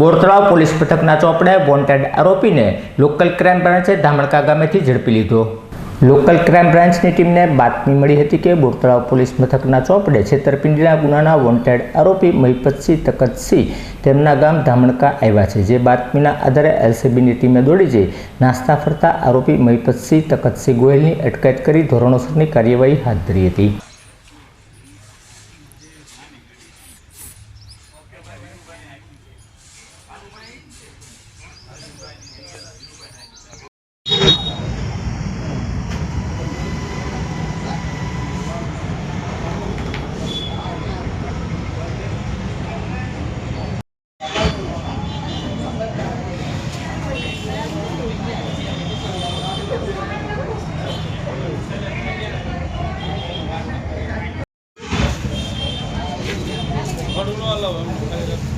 Bortalav police મથકના ચોપડાએ wanted આરોપીને લોકલ ક્રાઇમ બ્રાન્ચે ધામણકા ગામેથી ઝડપી લીધો. લોકલ ક્રાઇમ બ્રાન્ચની ટીમને બાતમી મળી હતી કે બોરતળાવ પોલીસ મથકના ચોપડે છેતરપિંડીના ગુનાના વોન્ટેડ આરોપી મહિપતસિંહ તકતસિંહ તેમના ગામ ધામણકા આવ્યા છે. જે બાતમીના આધારે એલસીબીની ટીમે દોડી જઈ નાસ્તા ફરતા આરોપી મહિપતસિંહ તકતસિંહ ગોયલની અટકાયત કરી ધોરણોસરની કાર્યવાહી હાથ ધરી હતી. Por uno a la